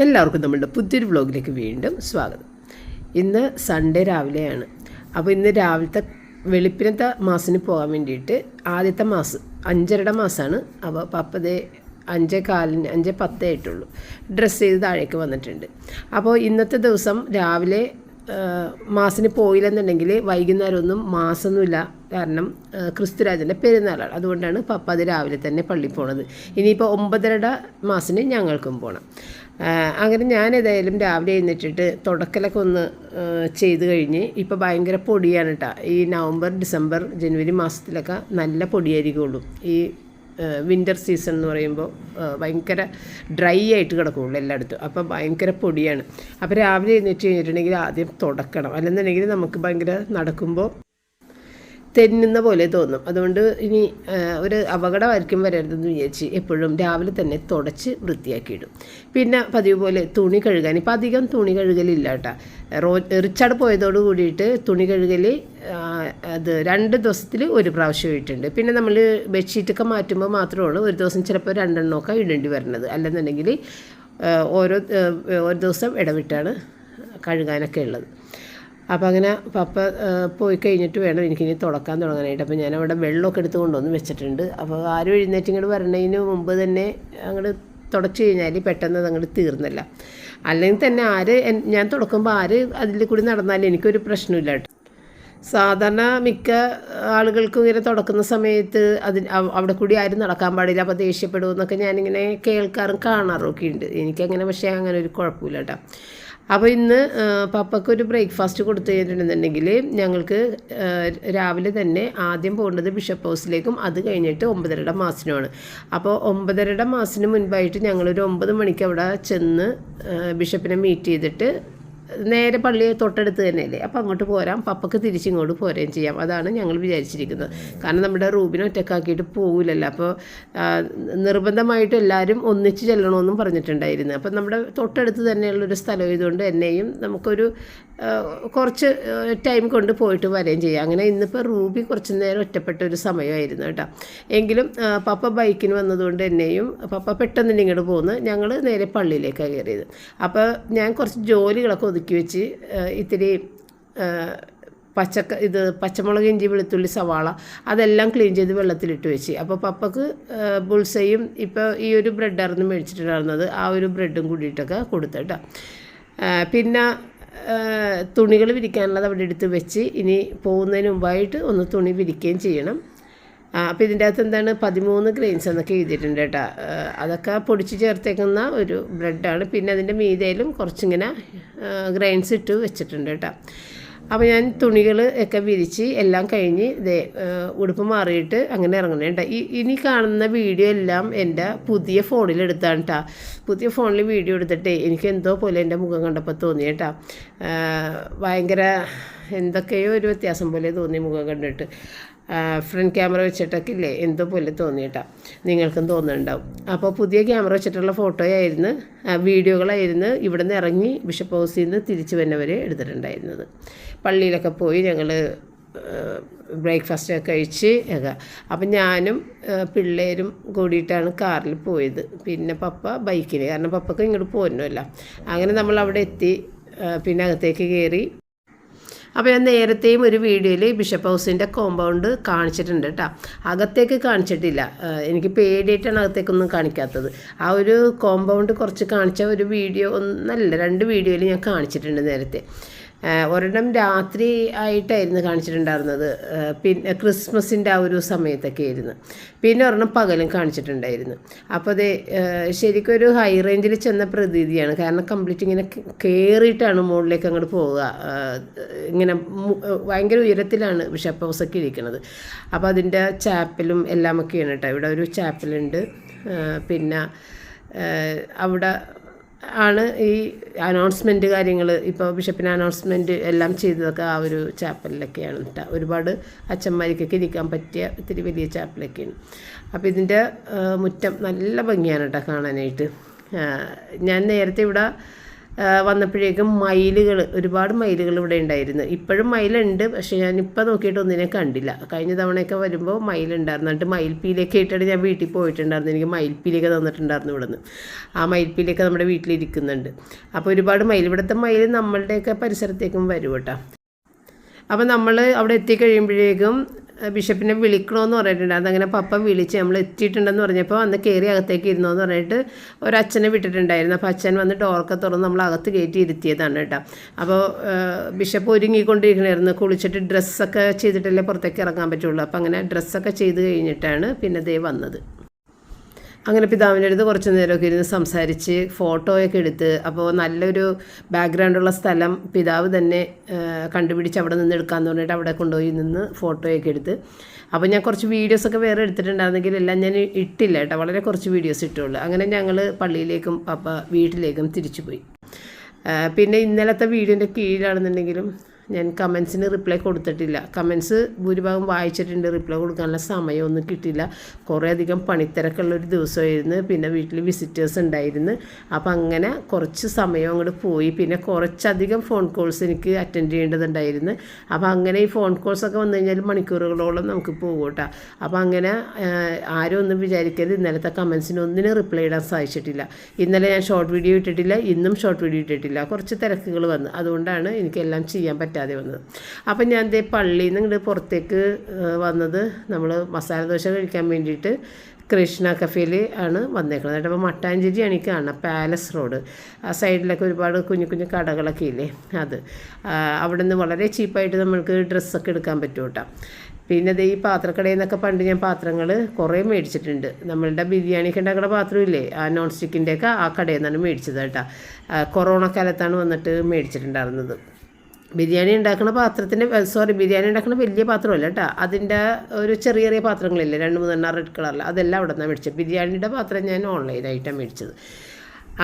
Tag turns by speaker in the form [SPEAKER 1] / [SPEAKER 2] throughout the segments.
[SPEAKER 1] എല്ലാവർക്കും നമ്മളുടെ പുതിയൊരു വ്ളോഗിലേക്ക് വീണ്ടും സ്വാഗതം. ഇന്ന് സൺഡേ രാവിലെയാണ്. അപ്പോൾ ഇന്ന് രാവിലത്തെ വെളുപ്പിനത്തെ മാസത്തിന് പോകാൻ വേണ്ടിയിട്ട് ആദ്യത്തെ മാസം അഞ്ചരയുടെ മാസമാണ്. അപ്പോൾ പപ്പതേ അഞ്ചേ കാലിന് അഞ്ചേ പത്തേ ആയിട്ടുള്ളൂ. ഡ്രസ്സ് ചെയ്ത് താഴേക്ക് വന്നിട്ടുണ്ട്. അപ്പോൾ ഇന്നത്തെ ദിവസം രാവിലെ മാസിന് പോയില്ലെന്നുണ്ടെങ്കിൽ വൈകുന്നേരം ഒന്നും മാസമൊന്നുമില്ല. കാരണം ക്രിസ്തുരാജന്റെ പെരുന്നാളാണ്. അതുകൊണ്ടാണ് പപ്പ അത് രാവിലെ തന്നെ പള്ളിയിൽ പോണത്. ഇനിയിപ്പോൾ ഒമ്പതരട മാസിന് ഞങ്ങൾക്കും പോകണം അങ്ങനെ ഞാൻ ഏതായാലും രാവിലെ എഴുന്നേറ്റിട്ട് തുടക്കലൊക്കെ ഒന്ന് ചെയ്ത് കഴിഞ്ഞ് ഇപ്പോൾ ഭയങ്കര പൊടിയാണ് കേട്ടോ ഈ നവംബർ ഡിസംബർ ജനുവരി മാസത്തിലൊക്കെ നല്ല പൊടിയായിരിക്കുള്ളൂ. ഈ വിന്റർ സീസൺ എന്ന് പറയുമ്പോൾ ഭയങ്കര ഡ്രൈ ആയിട്ട് കിടക്കുകയുള്ളൂ എല്ലായിടത്തും. അപ്പോൾ ഭയങ്കര പൊടിയാണ്. അപ്പോൾ രാവിലെ എഴുന്നേറ്റ് കഴിഞ്ഞിട്ടുണ്ടെങ്കിൽ ആദ്യം തുടക്കണം. അല്ലെന്നുണ്ടെങ്കിൽ നമുക്ക് ഭയങ്കര നടക്കുമ്പോൾ തെന്നുന്ന പോലെ തോന്നും. അതുകൊണ്ട് ഇനി ഒരു അപകടമായിരിക്കും വരരുതെന്ന് വിചാരിച്ച് എപ്പോഴും രാവിലെ തന്നെ തുടച്ച് വൃത്തിയാക്കിയിടും. പിന്നെ പതിവ് പോലെ തുണി കഴുകാൻ. ഇപ്പം അധികം തുണി കഴുകലില്ല കേട്ടോ. റോ റിച്ചാർഡ് പോയതോട് കൂടിയിട്ട് തുണി കഴുകൽ അത് രണ്ട് ദിവസത്തിൽ ഒരു പ്രാവശ്യം ഇട്ടിട്ടുണ്ട് പിന്നെ നമ്മൾ ബെഡ്ഷീറ്റൊക്കെ മാറ്റുമ്പോൾ മാത്രമാണ് ഒരു ദിവസം ചിലപ്പോൾ രണ്ടെണ്ണമൊക്കെ ഇടേണ്ടി വരുന്നത് അല്ലെന്നുണ്ടെങ്കിൽ ഓരോ ഒരു ദിവസം ഇടവിട്ടാണ് കഴുകാനൊക്കെ ഉള്ളത്. അപ്പോൾ അങ്ങനെ പപ്പ പോയി കഴിഞ്ഞിട്ട് വേണം എനിക്കിനി തുടക്കാൻ തുടങ്ങാനായിട്ട്. അപ്പോൾ ഞാൻ അവിടെ വെള്ളമൊക്കെ എടുത്ത് കൊണ്ടുവന്ന് വെച്ചിട്ടുണ്ട്. അപ്പോൾ ആരും എഴുന്നേറ്റ് ഇങ്ങോട്ട് വരണതിന് മുമ്പ് തന്നെ അങ്ങോട്ട് തുടച്ച് കഴിഞ്ഞാൽ പെട്ടെന്ന് അത് അങ്ങോട്ട് തീർന്നില്ല. അല്ലെങ്കിൽ തന്നെ ആര് ഞാൻ തുടക്കുമ്പോൾ ആര് അതിൽ കൂടി നടന്നാലും എനിക്കൊരു പ്രശ്നമില്ല കേട്ടോ. സാധാരണ മിക്ക ആളുകൾക്കും ഇങ്ങനെ തുടക്കുന്ന സമയത്ത് അതിൽ അവിടെ കൂടി ആരും നടക്കാൻ പാടില്ല. അപ്പോൾ ദേഷ്യപ്പെടുമെന്നൊക്കെ ഞാനിങ്ങനെ കേൾക്കാറും കാണാറും ഒക്കെ ഉണ്ട്. എനിക്കങ്ങനെ പക്ഷേ അങ്ങനെ ഒരു കുഴപ്പമില്ല കേട്ടോ. അപ്പോൾ ഇന്ന് പപ്പയ്ക്കൊരു ബ്രേക്ക്ഫാസ്റ്റ് കൊടുത്തു കഴിഞ്ഞിട്ടുണ്ടെന്നുണ്ടെങ്കിൽ ഞങ്ങൾക്ക് രാവിലെ തന്നെ ആദ്യം പോകേണ്ടത് ബിഷപ്പ് ഹൗസിലേക്കും അത് കഴിഞ്ഞിട്ട് ഒമ്പതരയുടെ മാസത്തിനുമാണ് അപ്പോൾ ഒമ്പതരയുടെ മാസത്തിന് മുൻപായിട്ട് ഞങ്ങളൊരു ഒമ്പത് മണിക്ക് അവിടെ ചെന്ന് ബിഷപ്പിനെ മീറ്റ് ചെയ്തിട്ട് നേരെ പള്ളി തൊട്ടടുത്ത് തന്നെയല്ലേ? അപ്പോൾ അങ്ങോട്ട് പോരാം. പപ്പക്ക് തിരിച്ചിങ്ങോട്ട് പോരുകയും ചെയ്യാം. അതാണ് ഞങ്ങൾ വിചാരിച്ചിരിക്കുന്നത്. കാരണം നമ്മുടെ റൂബിനെ ഒറ്റക്കാക്കിയിട്ട് പോകില്ലല്ലോ അപ്പോൾ നിർബന്ധമായിട്ട് എല്ലാവരും ഒന്നിച്ച് ചെല്ലണമെന്നും പറഞ്ഞിട്ടുണ്ടായിരുന്നു. അപ്പം നമ്മുടെ തൊട്ടടുത്ത് തന്നെയുള്ളൊരു സ്ഥലം ഇതുകൊണ്ട് എന്നെയും നമുക്കൊരു കുറച്ച് ടൈം കൊണ്ട് പോയിട്ട് വരികയും ചെയ്യാം. അങ്ങനെ ഇന്നിപ്പോൾ റൂബി കുറച്ച് നേരം ഒറ്റപ്പെട്ട ഒരു സമയമായിരുന്നു കേട്ടോ. എങ്കിലും പപ്പ ബൈക്കിന് വന്നതുകൊണ്ട് എന്നെയും പപ്പ പെട്ടെന്ന് ഇങ്ങോട്ട് പോന്ന് ഞങ്ങൾ നേരെ പള്ളിയിലേക്കാണ് കയറിയത്. അപ്പോൾ ഞാൻ കുറച്ച് ജോലികളൊക്കെ ഒതുക്കി വെച്ച് ആ, ഇത്തിരി പച്ചക്ക ഇത് പച്ചമുളക് ഇഞ്ചി വെളുത്തുള്ളി സവാള അതെല്ലാം ക്ലീൻ ചെയ്ത് വെള്ളത്തിലിട്ട് വെച്ച്. അപ്പോൾ പപ്പക്ക് ബുൾസയും ഇപ്പോൾ ഈ ഒരു ബ്രെഡായിരുന്നു മേടിച്ചിട്ടുണ്ടായിരുന്നത്. ആ ഒരു ബ്രെഡും കൂടിയിട്ടൊക്കെ കൊടുത്തേട്ടോ. പിന്നെ തുണികൾ വിരിക്കാനുള്ളത് അവിടെ എടുത്ത് വെച്ച് ഇനി പോകുന്നതിന് മുമ്പായിട്ട് ഒന്ന് തുണി വിരിക്കുകയും ചെയ്യണം. അപ്പോൾ ഇതിന്റെ അകത്ത് എന്താണ് പതിമൂന്ന് ഗ്രെയിൻസ് എന്നൊക്കെ എഴുതിയിട്ടുണ്ട് കേട്ടോ. അതൊക്കെ പൊടിച്ച് ചേർത്തേക്കുന്ന ഒരു ബ്രെഡാണ് പിന്നെ അതിന്റെ മീതയിലും കുറച്ചിങ്ങനെ ഗ്രെയിൻസ് ഇട്ട് വെച്ചിട്ടുണ്ട് കേട്ടോ. അപ്പോൾ ഞാൻ തുണികൾ ഒക്കെ വിരിച്ച് എല്ലാം കഴിഞ്ഞ് ഇതേ ഉടുപ്പ് മാറിയിട്ട് അങ്ങനെ ഇറങ്ങണേ കേട്ടോ. ഈ ഇനി കാണുന്ന വീഡിയോ എല്ലാം എന്റെ പുതിയ ഫോണിൽ എടുത്താണ് കേട്ടോ. പുതിയ ഫോണിൽ വീഡിയോ എടുത്തിട്ടേ എനിക്ക് എന്തോ പോലെ എന്റെ മുഖം കണ്ടപ്പോൾ തോന്നി കേട്ടോ. ഭയങ്കര എന്തൊക്കെയോ ഒരു വ്യത്യാസം പോലെ തോന്നി മുഖം കണ്ടിട്ട്. ഫ്രണ്ട് ക്യാമറ വെച്ചിട്ടൊക്കെ ഇല്ലേ എന്തോ പോലെ തോന്നിയിട്ടാ. നിങ്ങൾക്കും തോന്നുന്നുണ്ടാവും. അപ്പോൾ പുതിയ ക്യാമറ വെച്ചിട്ടുള്ള ഫോട്ടോയായിരുന്നു വീഡിയോകളായിരുന്നു ഇവിടെ നിന്ന് ഇറങ്ങി ബിഷപ്പ് ഹൗസിൽ നിന്ന് തിരിച്ചു വന്നവരെ എടുത്തിട്ടുണ്ടായിരുന്നത്. പള്ളിയിലൊക്കെ പോയി ഞങ്ങൾ ബ്രേക്ക്ഫാസ്റ്റ് ഒക്കെ കഴിച്ച് ഒക്കെ അപ്പം ഞാനും പിള്ളേരും കൂടിയിട്ടാണ് കാറിൽ പോയത്. പിന്നെ പപ്പ ബൈക്കിന് കാരണം പപ്പക്ക് ഇങ്ങോട്ട് പോരണമല്ല അങ്ങനെ നമ്മൾ അവിടെ എത്തി പിന്നെ അകത്തേക്ക് കയറി അപ്പോൾ ഞാൻ നേരത്തെയും ഒരു വീഡിയോയിൽ ബിഷപ്പ് ഹൗസിന്റെ കോമ്പൗണ്ട് കാണിച്ചിട്ടുണ്ട് കേട്ടോ അകത്തേക്ക് കാണിച്ചിട്ടില്ല. എനിക്ക് പേടിയായിട്ടാണ് അകത്തേക്കൊന്നും കാണിക്കാത്തത്. ആ ഒരു കോമ്പൗണ്ട് കുറച്ച് കാണിച്ച ഒരു വീഡിയോ ഒന്നല്ല രണ്ട് വീഡിയോയിൽ ഞാൻ കാണിച്ചിട്ടുണ്ട് നേരത്തെ. ഒരെണ്ണം രാത്രി ആയിട്ടായിരുന്നു കാണിച്ചിട്ടുണ്ടായിരുന്നത്. പിന്നെ ക്രിസ്മസിന്റെ ആ ഒരു സമയത്തൊക്കെ ആയിരുന്നു. പിന്നെ ഒരെണ്ണം പകലും കാണിച്ചിട്ടുണ്ടായിരുന്നു. അപ്പോൾ അത് ശരിക്കും ഒരു ഹൈ റേഞ്ചിൽ ചെന്ന പ്രതീതിയാണ്. കാരണം കംപ്ലീറ്റ് ഇങ്ങനെ കയറിയിട്ടാണ് മുകളിലേക്ക് അങ്ങോട്ട് പോവുക. ഇങ്ങനെ ഭയങ്കര ഉയരത്തിലാണ് ബിഷപ്പ് ഹൗസൊക്കെ ഇരിക്കുന്നത് അപ്പോൾ അതിന്റെ ചാപ്പലും എല്ലാമൊക്കെയാണ് കേട്ടോ. ഇവിടെ ഒരു ചാപ്പലുണ്ട്. പിന്നെ അവിടെ ആണ് ഈ അനൗൺസ്മെന്റ് കാര്യങ്ങൾ. ഇപ്പോൾ ബിഷപ്പിന് അനൗൺസ്മെന്റ് എല്ലാം ചെയ്തതൊക്കെ ആ ഒരു ചാപ്പലിലൊക്കെയാണ് കേട്ടോ ഒരുപാട് അച്ഛന്മാർക്കൊക്കെ ഇരിക്കാൻ പറ്റിയ ഇത്തിരി വലിയ ചാപ്പലൊക്കെയാണ് അപ്പോൾ ഇതിന്റെ മുറ്റം നല്ല ഭംഗിയാണ് കേട്ടോ കാണാനായിട്ട്. ഞാൻ നേരത്തെ ഇവിടെ വന്നപ്പോഴേക്കും മയിലുകൾ ഒരുപാട് മയിലുകൾ ഇവിടെ ഉണ്ടായിരുന്നു. ഇപ്പോഴും മയിലുണ്ട് പക്ഷേ ഞാനിപ്പോൾ നോക്കിയിട്ട് ഒന്നിനെ കണ്ടില്ല. കഴിഞ്ഞ തവണയൊക്കെ വരുമ്പോൾ മയിലുണ്ടായിരുന്നു. എന്നിട്ട് മയിൽപ്പീലൊക്കെ ഇട്ടിട്ട് ഞാൻ വീട്ടിൽ പോയിട്ടുണ്ടായിരുന്നു. എനിക്ക് മയിൽപ്പീലൊക്കെ തന്നിട്ടുണ്ടായിരുന്നു ഇവിടെ നിന്ന് ആ മയിൽപ്പീലൊക്കെ നമ്മുടെ വീട്ടിലിരിക്കുന്നുണ്ട്. അപ്പോൾ ഒരുപാട് മയിൽ ഇവിടുത്തെ മയിൽ നമ്മളുടെയൊക്കെ പരിസരത്തേക്കും വരും കേട്ടോ. അപ്പോൾ നമ്മൾ അവിടെ എത്തിക്കഴിയുമ്പോഴേക്കും ബിഷപ്പിനെ വിളിക്കണമെന്ന് പറഞ്ഞിട്ടുണ്ട്. അതങ്ങനെ പപ്പ വിളിച്ച് നമ്മൾ എത്തിയിട്ടുണ്ടെന്ന് പറഞ്ഞപ്പോൾ അന്ന് കയറി അകത്തേക്ക് ഇരുന്നോന്ന് പറഞ്ഞിട്ട് ഒരച്ഛനെ വിട്ടിട്ടുണ്ടായിരുന്നു. അപ്പോൾ അച്ഛൻ വന്ന് ഡോറൊക്കെ തുറന്ന് നമ്മൾ അകത്ത് കയറ്റി ഇരുത്തിയതാണ് കേട്ടോ. അപ്പോൾ ബിഷപ്പ് ഒരുങ്ങിക്കൊണ്ടിരിക്കണമായിരുന്നു കുളിച്ചിട്ട് ഡ്രസ്സൊക്കെ ചെയ്തിട്ടല്ലേ പുറത്തേക്ക് ഇറങ്ങാൻ പറ്റുള്ളൂ. അപ്പോൾ അങ്ങനെ ഡ്രസ്സൊക്കെ ചെയ്ത് കഴിഞ്ഞിട്ടാണ് പിന്നെ ദേ വന്നത്. അങ്ങനെ പിതാവിന്റെ അടുത്ത് കുറച്ച് നേരമൊക്കെ ഇരുന്ന് സംസാരിച്ച് ഫോട്ടോയൊക്കെ എടുത്ത് അപ്പോൾ നല്ലൊരു ബാക്ക്ഗ്രൗണ്ടുള്ള സ്ഥലം പിതാവ് തന്നെ കണ്ടുപിടിച്ച് അവിടെ നിന്ന് എടുക്കാമെന്ന് പറഞ്ഞിട്ട് അവിടെ കൊണ്ടുപോയി നിന്ന് ഫോട്ടോയൊക്കെ എടുത്ത്. അപ്പോൾ ഞാൻ കുറച്ച് വീഡിയോസൊക്കെ വേറെ എടുത്തിട്ടുണ്ടായിരുന്നെങ്കിൽ എല്ലാം ഞാൻ ഇട്ടില്ല കേട്ടോ. വളരെ കുറച്ച് വീഡിയോസ് ഇട്ടുള്ളൂ. അങ്ങനെ ഞങ്ങൾ പള്ളിയിലേക്കും പപ്പ വീട്ടിലേക്കും തിരിച്ചു പോയി പിന്നെ ഇന്നലത്തെ വീഡിയോന്റെ കീഴിലാണെന്നുണ്ടെങ്കിലും ഞാൻ കമൻസിന് റിപ്ലൈ കൊടുത്തിട്ടില്ല. കമൻസ് ഭൂരിഭാഗം വായിച്ചിട്ടുണ്ട്. റിപ്ലൈ കൊടുക്കാനുള്ള സമയമൊന്നും കിട്ടിയില്ല. കുറേ അധികം പണിത്തിരക്കുള്ള ഒരു ദിവസമായിരുന്നു. പിന്നെ വീട്ടിൽ വിസിറ്റേഴ്സ് ഉണ്ടായിരുന്നു. അപ്പം അങ്ങനെ കുറച്ച് സമയം അങ്ങോട്ട് പോയി. പിന്നെ കുറച്ചധികം ഫോൺ കോൾസ് എനിക്ക് അറ്റൻഡ് ചെയ്യേണ്ടതുണ്ടായിരുന്നു. അപ്പോൾ അങ്ങനെ ഈ ഫോൺ കോൾസൊക്കെ വന്നു കഴിഞ്ഞാൽ മണിക്കൂറുകളോളം നമുക്ക് പോകും കേട്ടോ അപ്പോൾ അങ്ങനെ ആരും ഒന്നും വിചാരിക്കരുത്. ഇന്നലത്തെ കമൻസിന് ഒന്നിനും റിപ്ലൈ ഇടാൻ സാധിച്ചിട്ടില്ല. ഇന്നലെ ഞാൻ ഷോർട്ട് വീഡിയോ ഇട്ടിട്ടില്ല. ഇന്നും ഷോർട്ട് വീഡിയോ ഇട്ടിട്ടില്ല. കുറച്ച് തിരക്കുകൾ വന്നു. അതുകൊണ്ടാണ് എനിക്കെല്ലാം ചെയ്യാൻ പറ്റാതെ വന്നത്. അപ്പം ഞാൻ ദേ പള്ളിയിൽ നിന്ന് ഇങ്ങോട്ട് പുറത്തേക്ക് വന്നത് നമ്മൾ മസാല ദോശ കഴിക്കാൻ വേണ്ടിയിട്ട് കൃഷ്ണ കഫേയിൽ ആണ് വന്നേക്കുന്നത് കേട്ടോ. അപ്പോൾ മട്ടാഞ്ചേരിയാണ് ഈ കാണുന്നത് പാലസ് റോഡ്. ആ സൈഡിലൊക്കെ ഒരുപാട് കുഞ്ഞു കുഞ്ഞു കടകളൊക്കെ ഇല്ലേ അത്. അവിടെ നിന്ന് വളരെ ചീപ്പായിട്ട് നമ്മൾക്ക് ഡ്രസ്സൊക്കെ എടുക്കാൻ പറ്റും കേട്ടോ. പിന്നെ ഈ പാത്രക്കടയിൽ നിന്നൊക്കെ പണ്ട് ഞാൻ പാത്രങ്ങൾ കുറേ മേടിച്ചിട്ടുണ്ട്. നമ്മളുടെ ബിരിയാണിക്ക് ഉണ്ടാക്കുന്ന പാത്രമില്ലേ ആ നോൺ സ്റ്റിക്കിന്റെയൊക്കെ ആ കടയിൽ നിന്നാണ് മേടിച്ചത് കേട്ടോ. കൊറോണ കാലത്താണ് വന്നിട്ട് മേടിച്ചിട്ടുണ്ടായിരുന്നത്. ബിരിയാണി ഉണ്ടാക്കുന്ന പാത്രത്തിന്റെ സോറി ബിരിയാണി ഉണ്ടാക്കുന്ന വലിയ പാത്രമല്ല കേട്ടോ അതിന്റെ ഒരു ചെറിയ ചെറിയ പാത്രങ്ങളില്ലേ രണ്ട് മൂന്നെണ്ണം റെഡ് കളറിൽ അതെല്ലാം അവിടെ നിന്നാണ് മേടിച്ചത്. ബിരിയാണിയുടെ പാത്രം ഞാൻ ഓൺലൈനായിട്ടാണ് മേടിച്ചത്.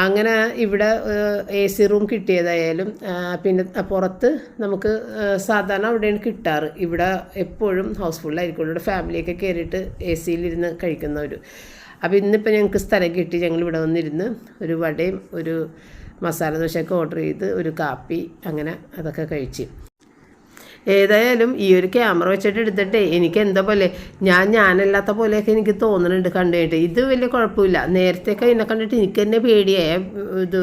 [SPEAKER 1] അങ്ങനെ ഇവിടെ എ സി റൂം കിട്ടിയതായാലും പിന്നെ പുറത്ത് നമുക്ക് സാധാരണ അവിടെയാണ് കിട്ടാറ്. ഇവിടെ എപ്പോഴും ഹൗസ്ഫുള്ളായിരിക്കും ഇവിടെ ഫാമിലിയൊക്കെ കയറിയിട്ട് എ സിയിലിരുന്ന് കഴിക്കുന്നവർ അപ്പോൾ ഇന്നിപ്പോൾ ഞങ്ങൾക്ക് സ്ഥലം കിട്ടി. ഞങ്ങൾ ഇവിടെ വന്നിരുന്ന് ഒരു വടയും ഒരു മസാല ദോശയൊക്കെ ഓർഡർ ചെയ്ത് ഒരു കാപ്പി അങ്ങനെ അതൊക്കെ കഴിച്ച്. ഏതായാലും ഈ ഒരു ക്യാമറ വെച്ചിട്ട് എടുത്തിട്ട് എനിക്ക് എന്താ പോലെ ഞാൻ ഞാനല്ലാത്ത പോലെയൊക്കെ എനിക്ക് തോന്നുന്നുണ്ട് കണ്ടിട്ട്. ഇത് വലിയ കുഴപ്പമില്ല. നേരത്തെയൊക്കെ എന്നെ കണ്ടിട്ട് എനിക്ക് തന്നെ പേടിയായ ഇത്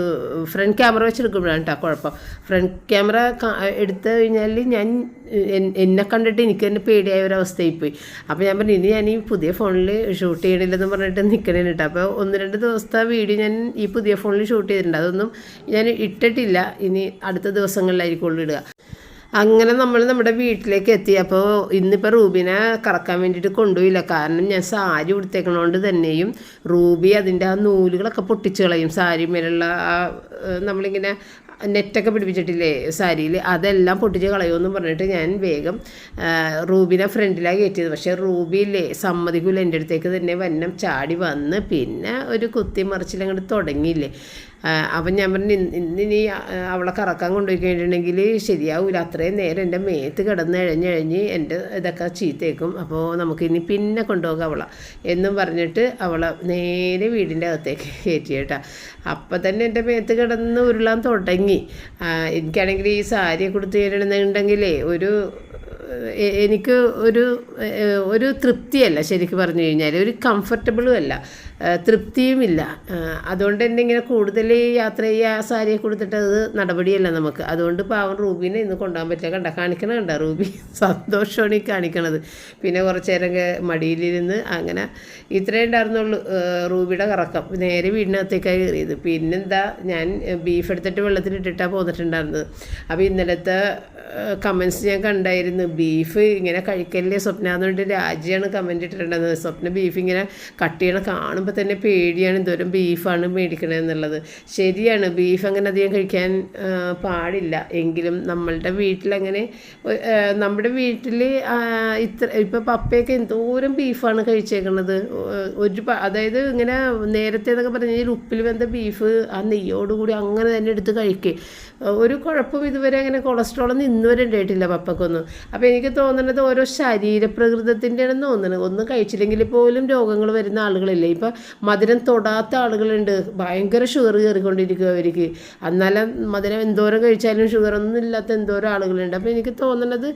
[SPEAKER 1] ഫ്രണ്ട് ക്യാമറ വെച്ചെടുക്കുമ്പോഴാണ് കേട്ടോ കുഴപ്പം. ഫ്രണ്ട് ക്യാമറ എടുത്തു കഴിഞ്ഞാൽ ഞാൻ എന്നെ കണ്ടിട്ട് എനിക്ക് തന്നെ പേടിയായ ഒരു അവസ്ഥയായിപ്പോയി അപ്പോൾ ഞാൻ പറഞ്ഞു ഇനി ഞാൻ ഈ പുതിയ ഫോണിൽ ഷൂട്ട് ചെയ്യണില്ലെന്ന് പറഞ്ഞിട്ട് നിൽക്കണേ കേട്ടോ അപ്പോൾ ഒന്ന് രണ്ട് ദിവസത്തെ വീഡിയോ ഞാൻ ഈ പുതിയ ഫോണിൽ ഷൂട്ട് ചെയ്തിട്ടുണ്ട്. അതൊന്നും ഞാൻ ഇട്ടിട്ടില്ല. ഇനി അടുത്ത ദിവസങ്ങളിലായിരിക്കും ഇടുക. അങ്ങനെ നമ്മൾ നമ്മുടെ വീട്ടിലേക്ക് എത്തി. അപ്പോൾ ഇന്നിപ്പോൾ റൂബിനെ കറക്കാൻ വേണ്ടിയിട്ട് കൊണ്ടുപോയില്ല. കാരണം ഞാൻ സാരി ഉടുത്തേക്കണോണ്ട് തന്നെയും റൂബി അതിന്റെ ആ നൂലുകളൊക്കെ പൊട്ടിച്ചു കളയും. സാരി മേലുള്ള ആ നമ്മളിങ്ങനെ നെറ്റൊക്കെ പിടിപ്പിച്ചിട്ടില്ലേ സാരിയിൽ അതെല്ലാം പൊട്ടിച്ച് കളയുമെന്ന് പറഞ്ഞിട്ട് ഞാൻ വേഗം റൂബിനെ ഫ്രണ്ടിലാണ് കയറ്റിയത്. പക്ഷേ റൂബിയില്ലേ സമ്മതിക്കൂല. എന്റെ അടുത്തേക്ക് തന്നെ വന്നം ചാടി വന്ന് പിന്നെ ഒരു കുത്തി മറിച്ചിലങ്ങോട്ട് തുടങ്ങിയില്ലേ. അപ്പം ഞാൻ പറഞ്ഞു "ഇന്ന് ഇനി അവളെ കറക്കാൻ കൊണ്ടുപോയി കഴിഞ്ഞിട്ടുണ്ടെങ്കിൽ ശരിയാവില്ല അത്രയും നേരം എന്റെ മേത്ത് കിടന്ന് ഇഴഞ്ഞിഴഞ്ഞ് എന്റെ ഇതൊക്കെ ചീത്തേക്കും. അപ്പോൾ നമുക്കിനി പിന്നെ കൊണ്ടുപോകാം അവളെ. എന്നും പറഞ്ഞിട്ട് അവളെ നേരെ വീടിന്റെ അകത്തേക്ക് കയറ്റി കേട്ടാ. അപ്പം തന്നെ എന്റെ മേത്ത് കിടന്ന് ഉരുളാൻ തുടങ്ങി. എനിക്കാണെങ്കിൽ ഈ സാരി കൊടുത്ത് കഴിഞ്ഞിട്ടുണ്ടെങ്കിലേ ഒരു എനിക്ക് ഒരു ഒരു തൃപ്തിയല്ല ശരിക്കും പറഞ്ഞു കഴിഞ്ഞാൽ ഒരു കംഫർട്ടബിളും അല്ല തൃപ്തിയുമില്ല. അതുകൊണ്ട് തന്നെ ഇങ്ങനെ കൂടുതൽ യാത്ര ചെയ്യുക ആ സാരിയെ കൊടുത്തിട്ട് അത് നടപടിയല്ല നമുക്ക്. അതുകൊണ്ട് പാവം റൂബിനെ ഇന്ന് കൊണ്ടുപോകാൻ പറ്റില്ല. കണ്ട കാണിക്കണ കണ്ട റൂബി? സന്തോഷമാണ് ഈ കാണിക്കണത്. പിന്നെ കുറച്ച് നേരം മടിയിലിരുന്ന് അങ്ങനെ ഇത്രയേ ഉണ്ടായിരുന്നുള്ളൂ റൂബിയുടെ കറക്കം. നേരെ വീടിനകത്തേക്കായി കയറിയത്. പിന്നെന്താ ഞാൻ ബീഫ് എടുത്തിട്ട് വെള്ളത്തിലിട്ടിട്ടാണ് പോന്നിട്ടുണ്ടായിരുന്നത്. അപ്പോൾ ഇന്നലത്തെ കമൻസ് ഞാൻ കണ്ടായിരുന്നു. ബീഫ് ഇങ്ങനെ കഴിക്കല്ലേ സ്വപ്ന പറഞ്ഞിട്ട് രാജിയാണ് കമന്റ് ഇട്ടിട്ടുണ്ടായിരുന്നത്. സ്വപ്ന ബീഫ് ഇങ്ങനെ കട്ട് ചെയ്യണ കാണുമ്പോൾ തന്നെ പേടിയാണ്. എന്തോരം ബീഫാണ് മേടിക്കണത് എന്നുള്ളത് ശരിയാണ്. ബീഫ് അങ്ങനെ അധികം കഴിക്കാൻ പാടില്ല. എങ്കിലും നമ്മളുടെ വീട്ടിലങ്ങനെ നമ്മുടെ വീട്ടിൽ ഇത്ര ഇപ്പോൾ പപ്പയൊക്കെ എന്തോരം ബീഫാണ് കഴിച്ചേക്കണത്. ഒ- ഒരു അതായത് ഇങ്ങനെ നേരത്തെ എന്നൊക്കെ പറഞ്ഞു കഴിഞ്ഞാൽ ഉപ്പിൽ വെന്ത ബീഫ് ആ നെയ്യോടുകൂടി അങ്ങനെ തന്നെ എടുത്ത് കഴിക്കുക ഒരു കുഴപ്പം ഇതുവരെ അങ്ങനെ കൊളസ്ട്രോൾ കൊളസ്ട്രോളൊന്നും ഇന്നുവരെ ഉണ്ടായിട്ടില്ല പപ്പക്കൊന്നും. അപ്പോൾ എനിക്ക് തോന്നുന്നത് ഓരോ ശരീരപ്രകൃതത്തിന്റെയാണെന്ന് തോന്നുന്നത്. ഒന്ന് കഴിച്ചില്ലെങ്കിൽ പോലും രോഗങ്ങൾ വരുന്ന ആളുകളില്ലേ? ഇപ്പം മധുരം തൊടാത്ത ആളുകളുണ്ട്. ഭയങ്കര ഷുഗർ കയറിക്കൊണ്ടിരിക്കുക അവർക്ക് എന്നാലും മധുരം എന്തോരം കഴിച്ചാലും ഷുഗർ ഒന്നും ഇല്ലാത്ത എന്തോരം ആളുകളുണ്ട്. അപ്പോൾ എനിക്ക് തോന്നുന്നത്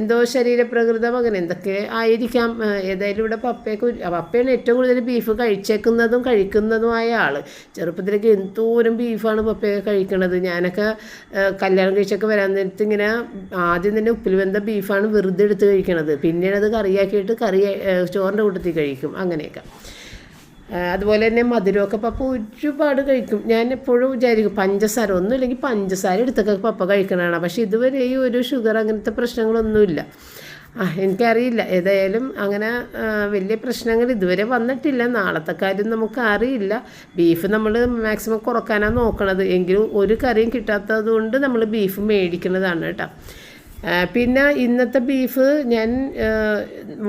[SPEAKER 1] എന്തോ ശരീരപ്രകൃതം അങ്ങനെ എന്തൊക്കെ ആയിരിക്കാം. ഏതായാലും ഇവിടെ പപ്പയൊക്കെ പപ്പയാണ് ഏറ്റവും കൂടുതൽ ബീഫ് കഴിച്ചേക്കുന്നതും കഴിക്കുന്നതുമായ ആൾ ചെറുപ്പത്തിലേക്ക് എന്തോരം ബീഫാണ് പപ്പയൊക്കെ കഴിക്കണത്. ഞാനൊക്കെ കല്യാണം കഴിച്ചൊക്കെ വരാൻ നേരത്ത് ഇങ്ങനെ ആദ്യം തന്നെ ഉപ്പിൽ വെന്ത ബീഫാണ് വെറുതെ എടുത്ത് കഴിക്കണത്. പിന്നീട് അത് കറിയാക്കിയിട്ട് കറി ചോറിന്റെ കൂട്ടത്തിൽ കഴിക്കും. അങ്ങനെയൊക്കെ. അതുപോലെ തന്നെ മധുരമൊക്കെ പപ്പ ഒരുപാട് കഴിക്കും. ഞാൻ എപ്പോഴും വിചാരിക്കും പഞ്ചസാര ഒന്നും ഒന്നുമില്ലെങ്കിൽ പഞ്ചസാര എടുത്തൊക്കെ പപ്പ കഴിക്കണതാണ്. പക്ഷേ ഇതുവരെ ഈ ഒരു ഷുഗർ അങ്ങനത്തെ പ്രശ്നങ്ങളൊന്നുമില്ല. ആ എനിക്കറിയില്ല. ഏതായാലും അങ്ങനെ വലിയ പ്രശ്നങ്ങൾ ഇതുവരെ വന്നിട്ടില്ല. നാളത്തെ കാര്യം നമുക്ക് അറിയില്ല. ബീഫ് നമ്മൾ മാക്സിമം കുറക്കാനാണ് നോക്കണത്. എങ്കിലും ഒരു കറിയും കിട്ടാത്തത് കൊണ്ട് നമ്മൾ ബീഫ് മേടിക്കുന്നതാണ് കേട്ടോ. പിന്നെ ഇന്നത്തെ ബീഫ് ഞാൻ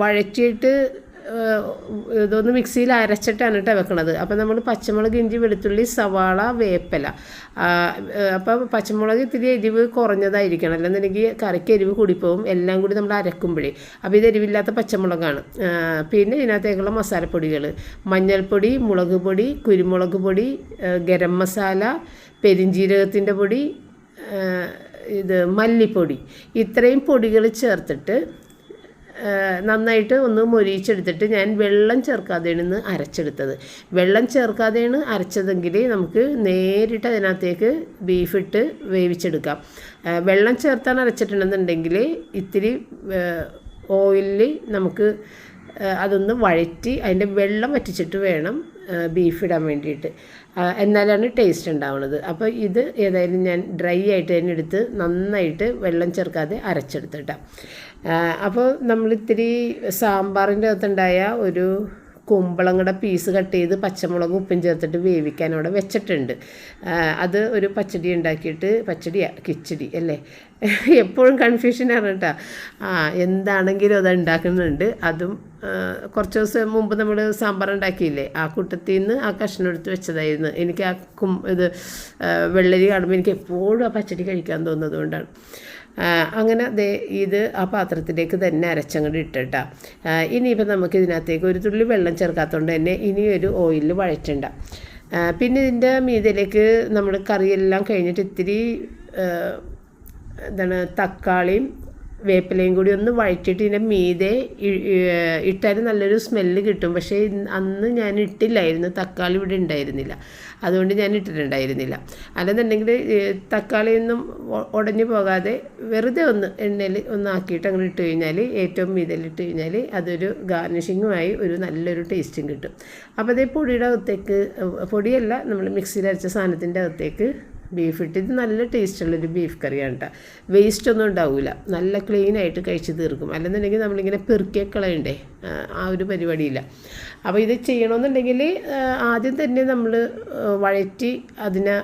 [SPEAKER 1] വഴറ്റിയിട്ട് ഇതൊന്ന് മിക്സിയിൽ അരച്ചിട്ടാണ് കേട്ടോ വെക്കണത്. അപ്പോൾ നമ്മൾ പച്ചമുളക് ഇഞ്ചി വെളുത്തുള്ളി സവാള വേപ്പില. അപ്പോൾ പച്ചമുളക് ഇത്തിരി എരിവ് കുറഞ്ഞതായിരിക്കണം. അല്ലെന്നുണ്ടെങ്കിൽ കറിക്ക് എരിവ് കൂടിപ്പോവും. എല്ലാം കൂടി നമ്മൾ അരക്കുമ്പോഴേ. അപ്പോൾ ഇത് എരിവില്ലാത്ത പച്ചമുളകാണ്. പിന്നെ ഇതിനകത്തേക്കുള്ള മസാലപ്പൊടികൾ. മഞ്ഞൾപ്പൊടി മുളക് പൊടി കുരുമുളക് പൊടി ഗരം മസാല പെരിഞ്ജീരകത്തിന്റെ പൊടി ഇത് മല്ലിപ്പൊടി. ഇത്രയും പൊടികൾ ചേർത്തിട്ട് നന്നായിട്ട് ഒന്ന് മൊരിയിച്ചെടുത്തിട്ട് ഞാൻ വെള്ളം ചേർക്കാതെയാണ് ഇന്ന് അരച്ചെടുത്തത്. വെള്ളം ചേർക്കാതെയാണ് അരച്ചതെങ്കിൽ നമുക്ക് നേരിട്ട് അതിനകത്തേക്ക് ബീഫ് ഇട്ട് വേവിച്ചെടുക്കാം. വെള്ളം ചേർത്താണ് അരച്ചിട്ടുണ്ടെന്നുണ്ടെങ്കിൽ ഇത്തിരി ഓയിലിൽ നമുക്ക് അതൊന്ന് വഴറ്റി അതിന്റെ വെള്ളം വറ്റിച്ചിട്ട് വേണം ബീഫ് ഇടാൻ വേണ്ടിയിട്ട്. എന്നാലാണ് ടേസ്റ്റ് ഉണ്ടാവുന്നത്. അപ്പോൾ ഇത് ഏതായാലും ഞാൻ ഡ്രൈ ആയിട്ട് തന്നെ എടുത്ത് നന്നായിട്ട് വെള്ളം ചേർക്കാതെ അരച്ചെടുത്തിട്ടാണ് അപ്പോൾ നമ്മൾ ഇത്തിരി സാമ്പാറിന്റെ അകത്തുണ്ടായ ഒരു കുമ്പളങ്ങളുടെ പീസ് കട്ട് ചെയ്ത് പച്ചമുളക് ഉപ്പും ചേർത്തിട്ട് വേവിക്കാൻ അവിടെ വെച്ചിട്ടുണ്ട്. അത് ഒരു പച്ചടി ഉണ്ടാക്കിയിട്ട് പച്ചടിയാ കിച്ചടി അല്ലേ? എപ്പോഴും കൺഫ്യൂഷനാണ് കേട്ടോ. ആ എന്താണെങ്കിലും അത് ഉണ്ടാക്കുന്നുണ്ട്. അതും കുറച്ച് ദിവസം മുമ്പ് നമ്മൾ സാമ്പാർ ഉണ്ടാക്കിയില്ലേ? ആ കൂട്ടത്തിൽ നിന്ന് ആ കഷ്ണം എടുത്ത് വെച്ചതായിരുന്നു. എനിക്ക് ആ കും ഇത് വെള്ളരി കാണുമ്പോൾ എനിക്ക് എപ്പോഴും ആ പച്ചടി കഴിക്കാൻ തോന്നുന്നത് കൊണ്ടാണ്. അങ്ങനെ ദേ ഇത് ആ പാത്രത്തിലേക്ക് തന്നെ അരച്ചങ്ങോട്ട് ഇട്ടിട്ടാ. ഇനിയിപ്പോൾ നമുക്ക് ഇതിനകത്തേക്ക് ഒരു തുള്ളി വെള്ളം ചേർക്കാത്തതുകൊണ്ട് തന്നെ ഇനി ഒരു ഓയിലിൽ വഴറ്റണ്ട. പിന്നെ ഇതിന്റെ മീതിലേക്ക് നമ്മൾ കറിയെല്ലാം കഴിഞ്ഞിട്ട് ഇത്തിരി എന്താണ് തക്കാളിയും വേപ്പിലയും കൂടി ഒന്ന് വഴറ്റിയിട്ട് ഇതിന്റെ മീതെ ഇട്ടാൽ നല്ലൊരു സ്മെല്ല് കിട്ടും. പക്ഷേ അന്ന് ഞാൻ ഇട്ടില്ലായിരുന്നു. തക്കാളി ഇവിടെ ഉണ്ടായിരുന്നില്ല. അതുകൊണ്ട് ഞാൻ ഇട്ടിട്ടുണ്ടായിരുന്നില്ല. അല്ലെന്നുണ്ടെങ്കിൽ തക്കാളിയൊന്നും ഉടഞ്ഞു പോകാതെ വെറുതെ ഒന്ന് എണ്ണയിൽ ഒന്ന് ആക്കിയിട്ട് അങ്ങനെ ഇട്ട് കഴിഞ്ഞാൽ ഏറ്റവും മീതലിട്ട് കഴിഞ്ഞാൽ അതൊരു ഗാർണിഷിങ്ങുമായി ഒരു നല്ലൊരു ടേസ്റ്റും കിട്ടും. അപ്പോൾ അതേ പൊടിയുടെ അകത്തേക്ക് പൊടിയല്ല നമ്മൾ മിക്സിയിൽ അരച്ച സാധനത്തിന്റെ അകത്തേക്ക് ബീഫ് ഇട്ടിട്ട് നല്ല ടേസ്റ്റുള്ളൊരു ബീഫ് കറിയാണ് കേട്ടോ വേസ്റ്റ് ഒന്നും ഉണ്ടാവില്ല നല്ല ക്ലീൻ ആയിട്ട് കഴിച്ച് തീർക്കും. അല്ലെന്നുണ്ടെങ്കിൽ നമ്മളിങ്ങനെ പെറുക്കിയ കളയണ്ടേ? ആ ഒരു പരിപാടിയില്ല. അപ്പോൾ ഇത് ചെയ്യണമെന്നുണ്ടെങ്കിൽ ആദ്യം തന്നെ നമ്മൾ വഴറ്റി അതിനെ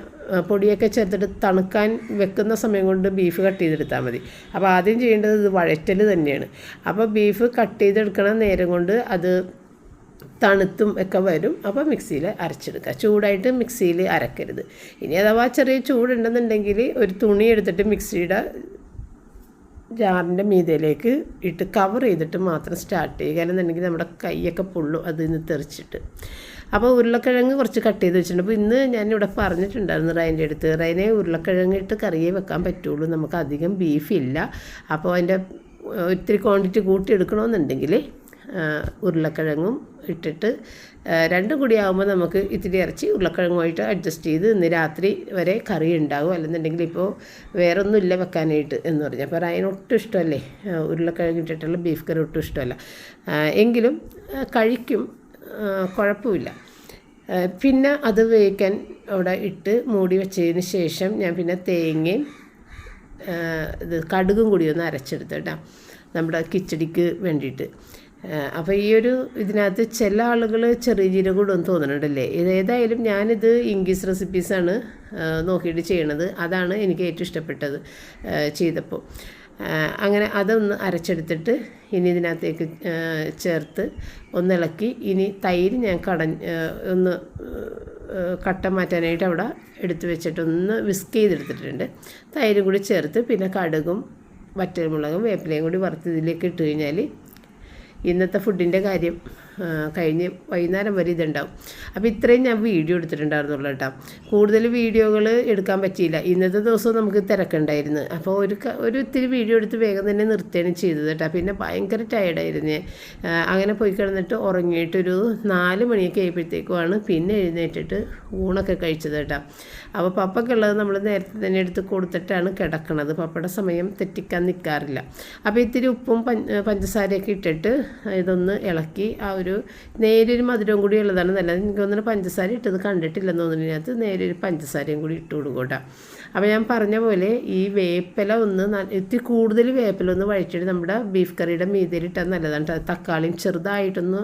[SPEAKER 1] പൊടിയൊക്കെ ചേർത്തിട്ട് തണുക്കാൻ വെക്കുന്ന സമയം കൊണ്ട് ബീഫ് കട്ട് ചെയ്തെടുത്താൽ മതി. അപ്പോൾ ആദ്യം ചെയ്യേണ്ടത് ഇത് വഴറ്റൽ തന്നെയാണ്. അപ്പോൾ ബീഫ് കട്ട് ചെയ്തെടുക്കണ നേരം കൊണ്ട് അത് തണുത്തും ഒക്കെ വരും. അപ്പോൾ മിക്സിയിൽ അരച്ചെടുക്കുക. ചൂടായിട്ട് മിക്സിയിൽ അരക്കരുത്. ഇനി അഥവാ ചെറിയ ചൂടുണ്ടെന്നുണ്ടെങ്കിൽ ഒരു തുണി എടുത്തിട്ട് മിക്സിയുടെ ജാറിന്റെ മീതയിലേക്ക് ഇട്ട് കവർ ചെയ്തിട്ട് മാത്രം സ്റ്റാർട്ട് ചെയ്യുക. എന്നുണ്ടെങ്കിൽ നമ്മുടെ കൈയൊക്കെ പൊള്ളും അതിൽ നിന്ന് തെറിച്ചിട്ട്. അപ്പോൾ ഉരുളക്കിഴങ്ങ് കുറച്ച് കട്ട് ചെയ്ത് വെച്ചിട്ടുണ്ട്. അപ്പോൾ ഇന്ന് ഞാനിവിടെ പറഞ്ഞിട്ടുണ്ടായിരുന്നു റൈന്റെ അടുത്ത്. റൈനെ ഉരുളക്കിഴങ്ങ് ഇട്ട് കറിയേ വെക്കാൻ പറ്റുള്ളൂ. നമുക്ക് അധികം ബീഫില്ല അപ്പോൾ അതിന്റെ ഒത്തിരി ക്വാണ്ടിറ്റി കൂട്ടി എടുക്കണമെന്നുണ്ടെങ്കിൽ ഉരുളക്കിഴങ്ങും ഇട്ടിട്ട് രണ്ടും കൂടി ആകുമ്പോൾ നമുക്ക് ഇത്തിരി ഇറച്ചി ഉരുളക്കിഴങ്ങുമായിട്ട് അഡ്ജസ്റ്റ് ചെയ്ത് ഇന്ന് രാത്രി വരെ കറി ഉണ്ടാകും അല്ലെന്നുണ്ടെങ്കിൽ ഇപ്പോൾ വേറെ ഒന്നുമില്ല വെക്കാനായിട്ട് എന്ന് പറഞ്ഞു. അപ്പോൾ അതിന് ഒട്ടും ഇഷ്ടമല്ലേ? ഉരുളക്കിഴങ്ങ് ഇട്ടിട്ടുള്ള ബീഫ് കറി ഒട്ടും ഇഷ്ടമല്ല. എങ്കിലും കഴിക്കും. കുഴപ്പമില്ല. പിന്നെ അത് വേവിക്കാൻ അവിടെ ഇട്ട് മൂടി വെച്ചതിന് ശേഷം ഞാൻ പിന്നെ തേങ്ങയും ഇത് കടുകും കൂടി ഒന്ന് അരച്ചെടുത്ത് കേട്ടോ. നമ്മുടെ കിച്ചടിക്ക് വേണ്ടിയിട്ട്. അപ്പോൾ ഈ ഒരു ഇതിനകത്ത് ചില ആളുകൾ ചെറിയ ജീരകം ഇടുമെന്ന് തോന്നുന്നുണ്ടല്ലേ? ഇത് ഏതായാലും ഞാനിത് ഇംഗ്ലീഷ് റെസിപ്പീസാണ് നോക്കിയിട്ട് ചെയ്യണത്. അതാണ് എനിക്ക് ഏറ്റവും ഇഷ്ടപ്പെട്ടത് ചെയ്തപ്പോൾ അങ്ങനെ അതൊന്ന് അരച്ചെടുത്തിട്ട് ഇനി ഇതിനകത്തേക്ക് ചേർത്ത് ഒന്നിളക്കി ഇനി തൈര് ഞാൻ കടഞ്ഞ് ഒന്ന് കട്ട മാറ്റാനായിട്ട് അവിടെ എടുത്ത് വെച്ചിട്ട് ഒന്ന് വിസ്ക് ചെയ്തെടുത്തിട്ടുണ്ട്. തൈരും കൂടി ചേർത്ത് പിന്നെ കടുകും വറ്റൽമുളകും വേപ്പിലയും കൂടി വറുത്ത് ഇതിലേക്ക് ഇട്ട് കഴിഞ്ഞാൽ ഇന്നത്തെ ഫുഡിന്റെ കാര്യം. കഴിഞ്ഞ് വൈകുന്നേരം വരെ ഇതുണ്ടാവും. അപ്പോൾ ഇത്രയും ഞാൻ വീഡിയോ എടുത്തിട്ടുണ്ടായിരുന്നുള്ളൂ കേട്ടോ. കൂടുതൽ വീഡിയോകൾ എടുക്കാൻ പറ്റിയില്ല. ഇന്നത്തെ ദിവസം നമുക്ക് തിരക്കുണ്ടായിരുന്നു. അപ്പോൾ ഒരു ഒരു ഇത്തിരി വീഡിയോ എടുത്ത് വേഗം തന്നെ നിർത്തുകയാണ് ചെയ്തത് കേട്ടോ. പിന്നെ ഭയങ്കര ടയർഡായിരുന്നു അങ്ങനെ പോയി കിടന്നിട്ട് ഉറങ്ങിയിട്ടൊരു നാല് മണിയൊക്കെ ആയപ്പോഴത്തേക്കുമാണ് പിന്നെ എഴുന്നേറ്റിട്ട് ഊണൊക്കെ കഴിച്ചത് കേട്ടോ. അപ്പോൾ പപ്പയ്ക്കുള്ളത് നമ്മൾ നേരത്തെ തന്നെ എടുത്ത് കൊടുത്തിട്ടാണ് കിടക്കണത്. പപ്പയുടെ സമയം തെറ്റിക്കാൻ നിൽക്കാറില്ല അപ്പോൾ ഇത്തിരി ഉപ്പും പഞ്ചസാരയൊക്കെ ഇട്ടിട്ട് ഇതൊന്ന് ഇളക്കി ആ നേരൊരു മധുരവും കൂടി ഉള്ളതാണ് നല്ലത്. എനിക്ക് തോന്നുന്നു പഞ്ചസാര ഇട്ടത് കണ്ടിട്ടില്ലെന്ന് തോന്നുന്നു. ഇതിനകത്ത് നേരൊരു പഞ്ചസാരയും കൂടി ഇട്ട് കൊടുക്കൂട്ടാ. അപ്പോൾ ഞാൻ പറഞ്ഞ പോലെ ഈ വേപ്പില ഒന്ന് ഇത്തിരി കൂടുതൽ വേപ്പില ഒന്ന് വഴിച്ചിട്ട് നമ്മുടെ ബീഫ് കറിയുടെ മീതിയിലിട്ടാൽ നല്ലതാണ്. തക്കാളിയും ചെറുതായിട്ടൊന്ന്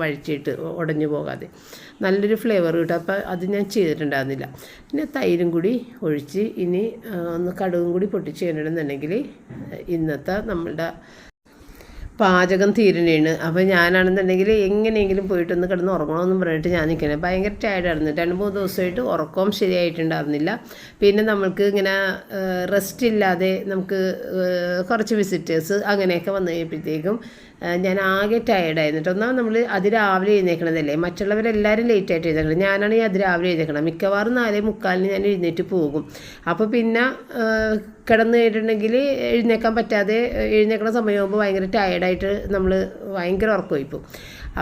[SPEAKER 1] വഴിച്ചിട്ട് ഉടഞ്ഞു പോകാതെ. നല്ലൊരു ഫ്ലേവർ കിട്ടും. അപ്പോൾ അത് ഞാൻ ചെയ്തിട്ടുണ്ടായിരുന്നില്ല. പിന്നെ തൈരും കൂടി ഒഴിച്ച് ഇനി ഒന്ന് കടുകും കൂടി പൊട്ടിച്ച് കഴിഞ്ഞിട്ടുണ്ടെന്നുണ്ടെങ്കിൽ ഇന്നത്തെ നമ്മളുടെ പാചകം തീരണേണ് അപ്പോൾ ഞാനാണെന്നുണ്ടെങ്കിൽ എങ്ങനെയെങ്കിലും പോയിട്ടൊന്ന് കിടന്ന് ഉറങ്ങണമെന്നും പറഞ്ഞിട്ട് ഞാൻ നിൽക്കണേ. ഭയങ്കര ടയർഡായിരുന്നു രണ്ട് മൂന്ന് ദിവസമായിട്ട് ഉറക്കവും ശരിയായിട്ടുണ്ടായിരുന്നില്ല. പിന്നെ നമ്മൾക്ക് ഇങ്ങനെ റെസ്റ്റ് ഇല്ലാതെ നമുക്ക് കുറച്ച് വിസിറ്റേഴ്സ് അങ്ങനെയൊക്കെ വന്നു കഴിയുമ്പോഴത്തേക്കും ഞാൻ ആകെ ടയർഡായിരുന്നു കേട്ടോ ഒന്നാമത് നമ്മൾ അതിരാവിലെ എഴുന്നേക്കണതല്ലേ മറ്റുള്ളവരെല്ലാവരും ലേറ്റായിട്ട് എഴുന്നേക്കണം ഞാനാണ് ഈ അതിരാവിലെ എഴുന്നേക്കണം മിക്കവാറും നാലേ മുക്കാലിന് ഞാൻ എഴുന്നേറ്റ് പോകും. അപ്പോൾ പിന്നെ കിടന്ന് കഴിഞ്ഞിട്ടുണ്ടെങ്കിൽ എഴുന്നേക്കാൻ പറ്റാതെ എഴുന്നേക്കണ സമയമാകുമ്പോൾ ഭയങ്കര ടയർഡായിട്ട് നമ്മൾ ഭയങ്കര ഉറക്കമായി പോകും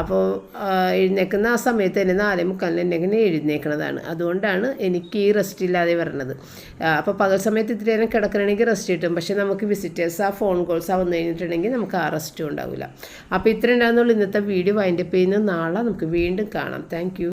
[SPEAKER 1] അപ്പോൾ എഴുന്നേക്കുന്ന ആ സമയത്ത് തന്നെ നാലേ എന്നെങ്കിലും എഴുന്നേക്കണതാണ്. അതുകൊണ്ടാണ് എനിക്ക് ഈ റെസ്റ്റ് ഇല്ലാതെ വരണത്. അപ്പോൾ പകൽ സമയത്ത് ഇത്തിരി നേരം കിടക്കണമെങ്കിൽ റെസ്റ്റ് കിട്ടും. പക്ഷേ നമുക്ക് വിസിറ്റേഴ്സ് ആ ഫോൺ കോൾസ് ആ വന്നു കഴിഞ്ഞിട്ടുണ്ടെങ്കിൽ നമുക്ക് ആ റെസ്റ്റും ഉണ്ടാവില്ല. അപ്പോൾ ഇത്ര ഉണ്ടാകുന്നുള്ളൂ ഇന്നത്തെ വീഡിയോ വൈൻഡപ്പ് ചെയ്യുന്ന നാളെ നമുക്ക് വീണ്ടും കാണാം. താങ്ക്